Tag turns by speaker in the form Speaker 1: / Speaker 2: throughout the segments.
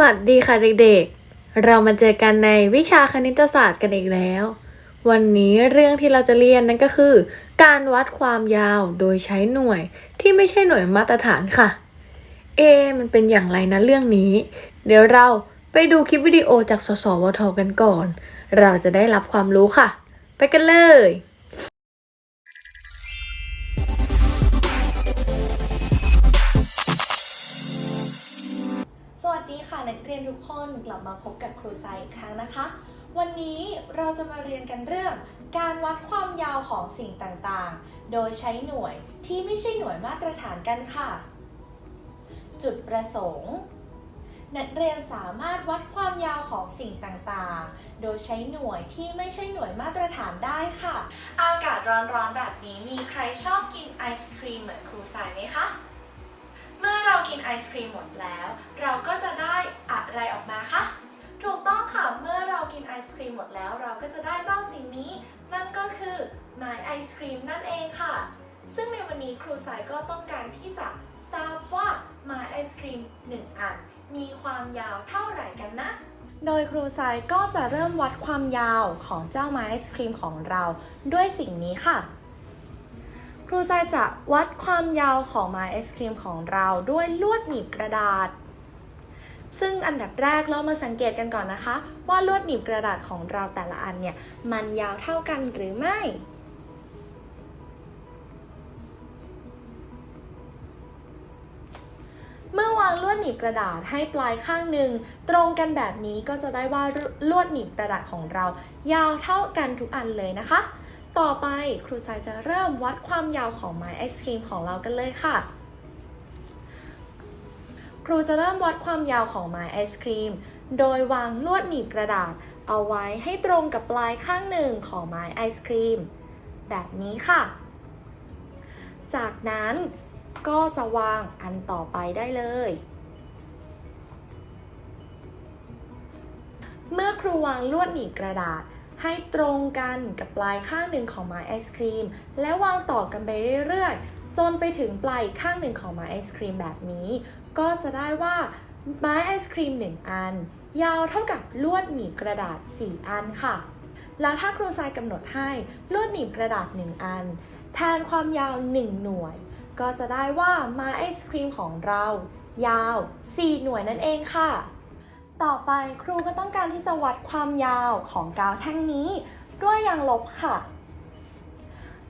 Speaker 1: วัสดีค่ะเด็กๆ เรามาเจอกันในวิชาคณิตศาสตร์กันอีกแล้ว วันนี้เรื่องที่เราจะเรียนนั่นก็คือ การวัดความยาวโดยใช้หน่วยที่ไม่ใช่หน่วยมาตรฐานค่ะ เอ มันเป็นอย่างไรนะเรื่องนี้ เดี๋ยวเราไปดูคลิปวิดีโอจากสสวทกันก่อน เราจะได้รับความรู้ค่ะ ไปกันเลย
Speaker 2: นักเรียนทุกคนกลับมาพบกับครูทรายอีกครั้งนะคะ วันนี้เราจะมาเรียนกันเรื่อง การวัดความยาวของสิ่งต่างๆ โดยใช้หน่วยที่ไม่ใช่หน่วยมาตรฐานกันค่ะ จุดประสงค์ นักเรียนสามารถวัดความยาวของสิ่งต่างๆ โดยใช้หน่วยที่ไม่ใช่หน่วยมาตรฐานได้ค่ะ อากาศร้อนๆแบบนี้มีใครชอบกินไอศครีมเหมือนครูทรายไหมคะ กินไอศครีมหมดแล้ว เราก็จะได้อะไรออกมาคะถูกต้องค่ะ เมื่อเรากินไอศครีมหมดแล้ว เราก็จะได้เจ้าสิ่งนี้ นั่นก็คือไม้ไอศครีมนั่นเองค่ะ ซึ่งในวันนี้ครูสายก็ต้องการที่จะทราบว่าไม้ไอศครีม1 อัน มีความยาวเท่าไหร่กันนะ โดยครูสายก็จะเริ่มวัดความยาวของเจ้าไม้ไอศครีมของเราด้วยสิ่งนี้ค่ะ ครูใจจะวัดความยาวของไม้ไอศครีมของเราด้วยลวดหนีบกระดาษ ซึ่งอันดับแรกเรามาสังเกตกันก่อนนะคะ ว่าลวดหนีบกระดาษของเราแต่ละอันเนี่ยมันยาวเท่ากันหรือไม่เมื่อวางลวดหนีบกระดาษให้ปลายข้างหนึ่งตรงกันแบบนี้ก็จะได้ว่าลวดหนีบกระดาษของเรา ยาวเท่ากันทุกอันเลยนะคะ ต่อไปครูสายจะเริ่มวัดความยาวของไม้ไอศครีมของเรากันเลยค่ะ ครูจะเริ่มวัดความยาวของไม้ไอศครีม โดยวางลวดหนีบกระดาษ เอาไว้ให้ตรงกับปลายข้างหนึ่งของไม้ไอศครีม แบบนี้ค่ะ จากนั้นก็จะวางอันต่อไปได้เลย เมื่อครูวางลวดหนีบกระดาษ ให้ตรงกันกับปลายข้างหนึ่งของไม้ไอศครีม และวางต่อกันไปเรื่อยๆ จนไปถึงปลายข้างหนึ่งของไม้ไอศครีมแบบนี้ ก็จะได้ว่าไม้ไอศครีม 1 อัน ยาวเท่ากับลวดหนีบกระดาษ 4 อันค่ะ แล้วถ้าครูทรายกำหนดให้ลวดหนีบกระดาษ 1 อัน แทนความยาว 1 หน่วย ก็จะได้ว่าไม้ไอศครีมของเรา ยาว 4 หน่วยนั่นเองค่ะ ต่อไปครูก็ต้องการที่จะวัดความยาวของกาวแท่งนี้ ด้วยยางลบค่ะ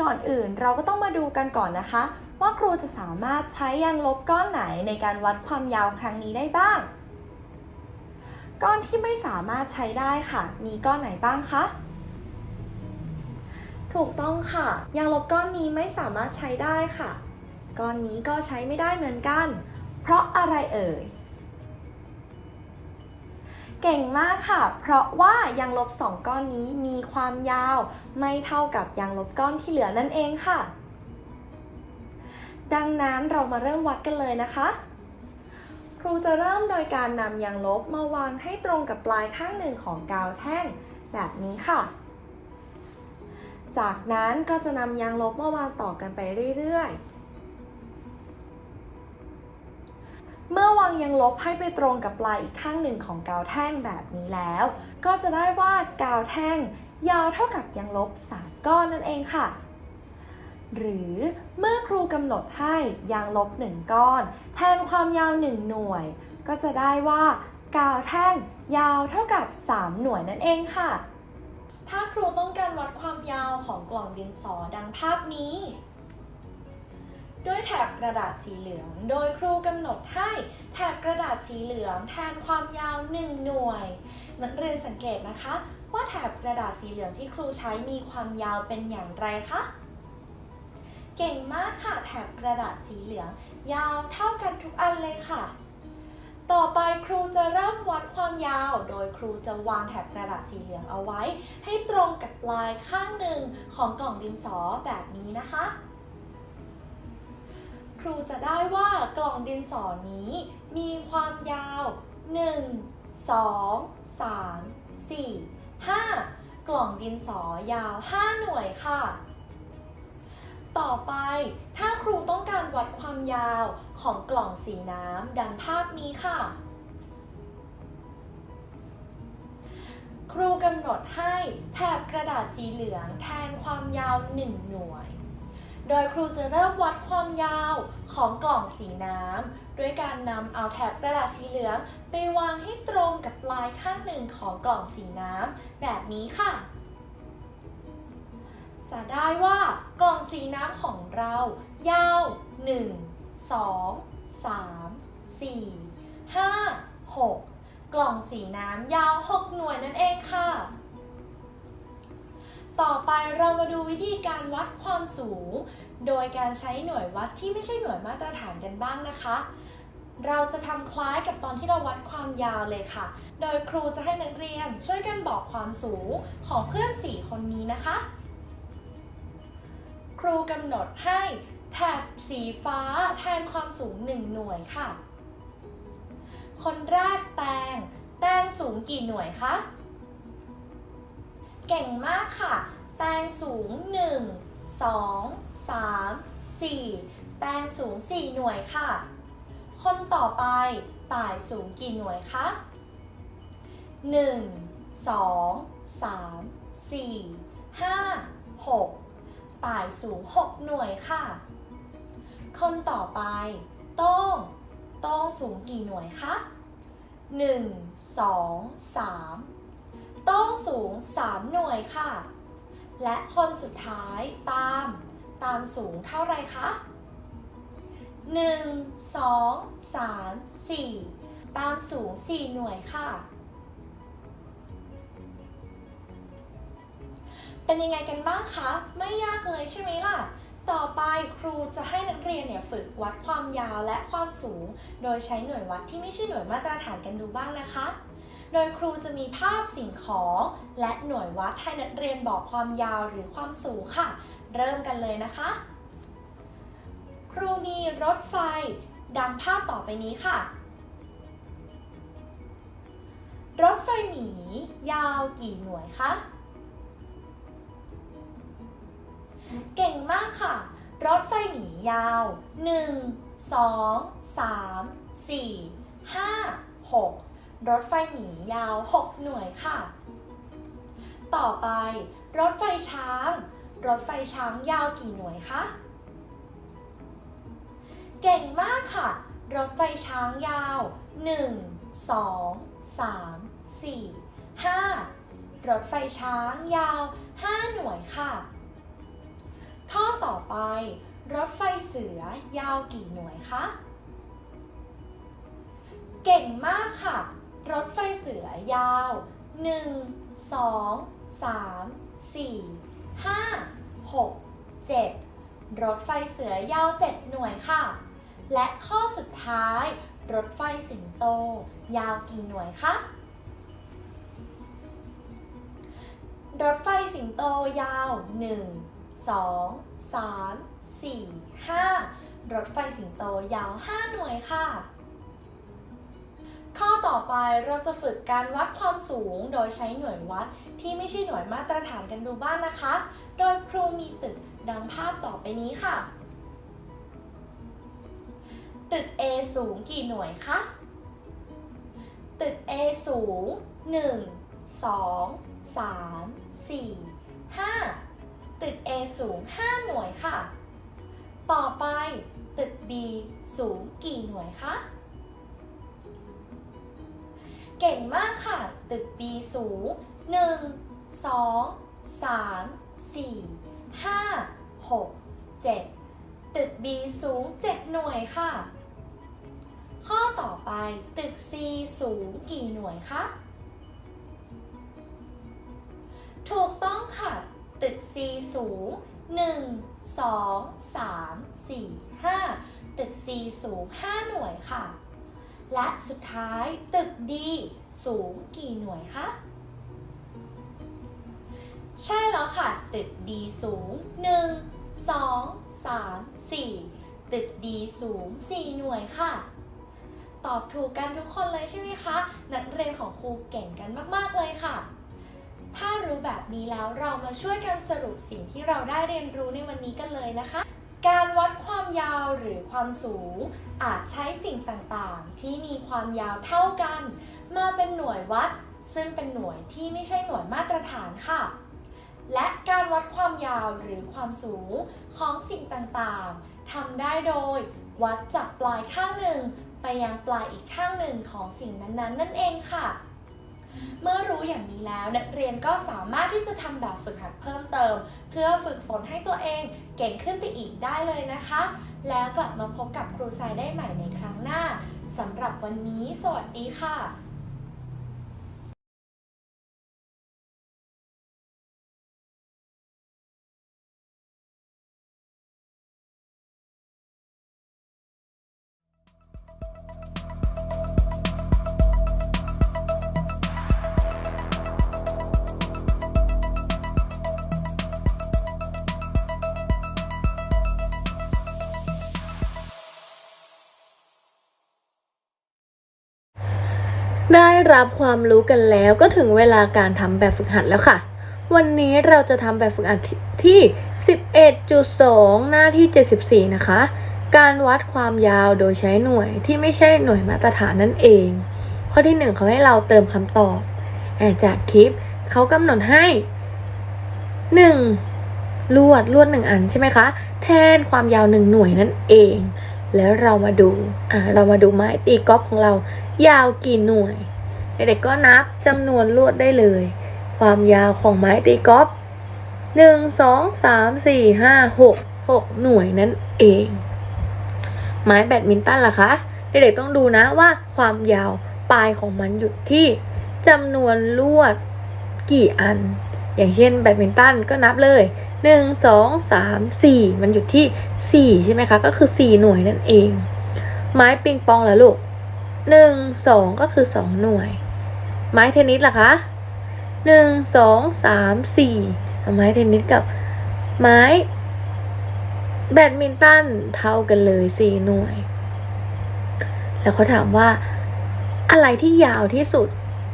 Speaker 2: ก่อนอื่นเราก็ต้องมาดูกันก่อนนะคะ ว่าครูจะสามารถใช้ยางลบก้อนไหนในการวัดความยาวครั้งนี้ได้บ้าง ก้อนที่ไม่สามารถใช้ได้ค่ะ มีก้อนไหนบ้างคะถูกต้องค่ะยางลบก้อนนี้ไม่สามารถใช้ได้ค่ะ ก้อนนี้ก็ใช้ไม่ได้เหมือนกัน เพราะอะไรเอ่ย เก่งมากค่ะ เพราะว่ายางลบสองก้อนนี้มีความยาว ไม่เท่ากับยางลบก้อนที่เหลือนั่นเองค่ะ ดังนั้นเรามาเริ่มวัดกันเลยนะคะ ครูจะเริ่มโดยการนำยางลบมาวางให้ตรงกับปลายข้างหนึ่งของกาวแท่งแบบนี้ค่ะ จากนั้นก็จะนำยางลบมาวางต่อกันไปเรื่อยๆ เมื่อวางยางลบให้ไปตรงกับปลายอีกข้างหนึ่งของกาวแท่งแบบนี้แล้ว ก็จะได้ว่ากาวแท่ง ยาวเท่ากับยางลบสามก้อนนั่นเองค่ะ หรือเมื่อครูกำหนดให้ยางลบ 1 ก้อน แทนความยาว 1 หน่วย ก็จะได้ว่ากาวแท่งยาวเท่ากับ 3 หน่วยนั่นเองค่ะ ถ้าครูต้องการวัดความยาวของกล่องดินสอดังภาพนี้ ด้วยแถบกระดาษสีเหลือง โดยครูกำหนดให้แถบกระดาษสีเหลืองแทนความยาว 1 หน่วย นักเรียนสังเกตนะคะ ว่าแถบกระดาษสีเหลืองที่ครูใช้มีความยาวเป็นอย่างไรคะเก่งมากค่ะแถบกระดาษสีเหลือง ยาวเท่ากันทุกอันเลยค่ะ ต่อไปครูจะเริ่มวัดความยาว โดยครูจะวางแถบกระดาษสีเหลืองเอาไว้ ให้ตรงกับลายข้างหนึ่งของกล่องดินสอแบบนี้นะคะ รูจะได้ว่ากล่องดินสอนี้ มีความยาว 1 2 3 4 5 กล่องดินสอยาว 5 หน่วยค่ะ ต่อไปถ้าครูต้องการวัดความยาวของกล่องสีน้ำดังภาพนี้ค่ะครูกำหนดให้แถบกระดาษสีเหลืองแทนความยาว 1 หน่วย โดยครูจะเริ่มวัดความยาวของกล่องสีน้ำด้วยการนำเอาแถบกระดาษสีเหลืองไปวางให้ตรงกับปลายข้างหนึ่งของกล่องสีน้ำแบบนี้ค่ะ จะได้ว่ากล่องสีน้ำของเรา ยาว 1 2 3 4 5 6 กล่องสีน้ำยาว 6 หน่วยนั่นเองค่ะ ต่อไปเรามาดูวิธีการวัดความสูง โดยการใช้หน่วยวัดที่ไม่ใช่หน่วยมาตรฐานกันบ้างนะคะ เราจะทำคล้ายกับตอนที่เราวัดความยาวเลยค่ะ โดยครูจะให้นักเรียนช่วยกันบอกความสูงของเพื่อน 4 คนนี้นะคะ ครูกำหนดให้แถบสีฟ้าแทนความสูง 1 หน่วยค่ะ คนแรกแตง แตงสูงกี่หน่วยคะ เก่งมากค่ะ แตงสูง 1 2 3 4 แตงสูง 4 หน่วยค่ะ คนต่อไปต่ายสูงกี่หน่วยคะ 1 2 3 4 5 6 ต่ายสูง 6 หน่วยค่ะ คนต่อไป โต้ง โต้งสูงกี่หน่วยคะ 1 2 3 ต้องสูง 3 หน่วยค่ะ และคนสุดท้ายตามตามสูงเท่าไรคะ1 2 3 4 ตามสูง 4 หน่วยค่ะ เป็นยังไงกันบ้างคะ ไม่ยากเลยใช่ไหมล่ะ ต่อไปครูจะให้นักเรียนเนี่ยฝึกวัดความยาวและความสูง โดยใช้หน่วยวัดที่ไม่ใช่หน่วยมาตรฐานกันดูบ้างนะคะ โดยครูจะมีภาพสิ่งของ และหน่วยวัดให้นักเรียนบอกความยาวหรือความสูงค่ะ เริ่มกันเลยนะคะ ครูมีรถไฟ ดังภาพต่อไปนี้ค่ะ รถไฟหมี ยาวกี่หน่วยคะ เก่งมากค่ะ รถไฟหมียาว 1 2 3 4 5 6 รถไฟหมียาว 6 หน่วยค่ะ ต่อไปรถไฟช้าง รถไฟช้างยาวกี่หน่วยคะ เก่งมากค่ะ รถไฟช้างยาว 1 2 3 4 5 รถไฟช้างยาว 5 หน่วยค่ะ ข้อต่อไป รถไฟเสือยาวกี่หน่วยคะ เก่งมากค่ะ รถไฟเสือยาว 1 2 3 4 5 6 7 รถไฟเสือยาว 7 หน่วยค่ะ และข้อสุดท้าย รถไฟสิงโต ยาวกี่หน่วยคะรถไฟสิงโตยาว 1 2 3 4 5 รถไฟสิงโตยาว 5 หน่วยค่ะ ข้อต่อไปเราจะฝึกการวัดความสูงโดยใช้หน่วยวัดที่ไม่ใช่หน่วยมาตรฐานกันดูบ้างนะคะ โดยครูมีตึกดังภาพต่อไปนี้ค่ะ ตึก A สูงกี่หน่วยคะ ตึก A สูง 1 2 3 4 5 ตึก A สูง 5 หน่วยค่ะ ต่อไปตึก B สูงกี่หน่วยคะ เก่งมากค่ะ ตึก B สูง 1 2 3 4 5 6 7 ตึก B สูง 7 หน่วยค่ะ ข้อต่อไปตึก C สูงกี่หน่วยคะ ถูกต้องค่ะ ตึก C สูง 1 2 3 4 5 ตึก C สูง 5 หน่วยค่ะ และสุดท้ายตึก D สูงกี่หน่วยคะ ใช่แล้วค่ะ ตึก D สูง 1 2 3 4 ตึก D สูง 4 หน่วยค่ะ ตอบถูกกันทุกคนเลยใช่ไหมคะ นักเรียนของครูเก่งกันมากๆเลยค่ะ ถ้ารู้แบบนี้แล้วเรามาช่วยกันสรุปสิ่งที่เราได้เรียนรู้ในวันนี้กันเลยนะคะ การวัดความยาวหรือความสูง อาจใช้สิ่งต่างๆ ที่มีความยาวเท่ากัน มาเป็นหน่วยวัด ซึ่งเป็นหน่วยที่ไม่ใช่หน่วยมาตรฐานค่ะ และการวัดความยาวหรือความสูงของสิ่งต่างๆทำได้โดย วัดจากปลายข้างหนึ่ง ไปยังปลายอีกข้างหนึ่งของสิ่งนั้นๆ นั่นเองค่ะ เมื่อรู้อย่างนี้แล้วนักเรียนก็สามารถที่จะทำแบบฝึกหัดเพิ่มเติม เพื่อฝึกฝนให้ตัวเองเก่งขึ้นไปอีกได้เลยนะคะ แล้วกลับมาพบกับครูทรายได้ใหม่ในครั้งหน้าสำหรับวันนี้ สวัสดีค่ะ
Speaker 1: ได้รับความรู้กันแล้วก็ถึงเวลาการทำแบบฝึกหัดแล้วค่ะ วันนี้เราจะทำแบบฝึกหัดที่ 11.2 หน้าที่ 74 นะคะ การวัดความยาวโดยใช้หน่วยที่ไม่ใช่หน่วยมาตรฐานนั่นเอง ข้อที่ 1เขาให้เราเติมคำตอบอจากคลิปเขากำหนดให้ 1. ลวดลวด 1 อันใช่ไหมคะ แทนความยาว 1 หน่วยนั่นเอง แล้วเรามาดูอ่าเรามาดูไม้ตีกอล์ฟของเรา ยาวกี่หน่วย เด็กๆก็นับจำนวนลวดได้เลย ความยาวของไม้ตีกอล์ฟหนึ่งสองสามสี่ห้าหกหกหน่วยนั่นเอง ไม้แบดมินตันล่ะคะ เด็กๆต้องดูนะว่าความยาวปลายของมันอยู่ที่จำนวนลวดกี่อัน อย่างเช่นแบดมินตันก็นับเลย หนึ่งสองสามสี่มันอยู่ที่สี่ใช่ไหมคะ ก็คือสี่หน่วยนั่นเอง ไม้ปิงปองล่ะลูกหนึ่งสองก็คือสองหน่วย ไม้เทนนิสล่ะคะหนึ่งสองสามสี่ไม้เทนนิสกับไม้แบดมินตันเท่ากันเลยสี่หน่วย แล้วเขาถามว่า อะไรที่ยาวที่สุด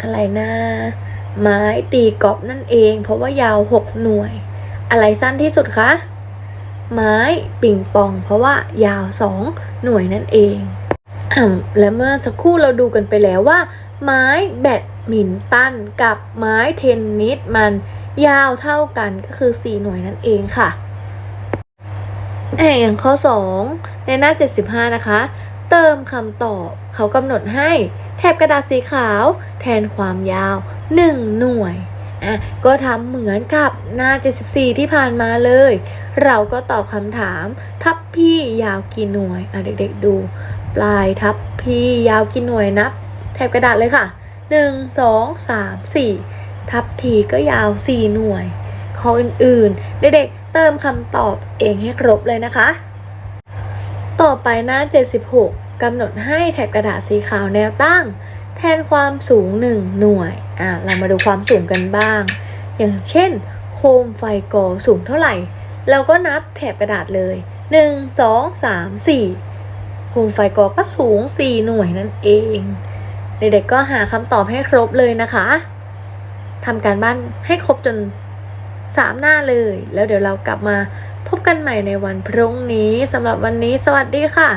Speaker 1: อะไรนะ ไม้ตีกอล์ฟนั่นเอง เพราะว่ายาวหกหน่วย อะไรสั้นที่สุดคะ ไม้ปิงปอง เพราะว่ายาวสองหน่วยนั่นเองอ่ำและเมื่อสักครู่เราดูกันไปแล้วว่า ไม้แบดมินตันกับไม้เทนนิสมันยาวเท่ากันก็คือ 4 หน่วยนั่นเองค่ะแอบอย่างข้อ 2 ในหน้า 75 นะคะ เติมคำตอบเขากำหนดให้ แถบกระดาษสีขาว แทนความยาว 1 หน่วยอะ ก็ทำเหมือนกับหน้า 74 ที่ผ่านมาเลย เราก็ตอบคำถาม ทับพี่ยาวกี่หน่วยอะเด็กๆดู ปลายทับพี่ยาวกี่หน่วยนับแถบกระดาษเลยค่ะ 1 2 3 4 ทับพีก็ยาว 4 หน่วยข้ออื่นๆ เด็กๆเติมคำตอบเองให้ครบเลยนะคะ ต่อไปหน้า 76กำหนดให้แถบกระดาษสีขาวแนวตั้ง แทนความสูง 1 หน่วย อะ เรามาดูความสูงกันบ้าง อย่างเช่น โคมไฟกอสูงเท่าไหร่ เราก็นับแถบกระดาษเลย 1 2 3 4 โคมไฟกอก็สูง 4 หน่วยนั่นเอง เด็กๆก็หาคำตอบให้ครบเลยนะคะทำการบ้านให้ครบจน 3 หน้าเลย แล้วเดี๋ยวเรากลับมาพบกันใหม่ในวันพรุ่งนี้สำหรับวันนี้ สวัสดีค่ะ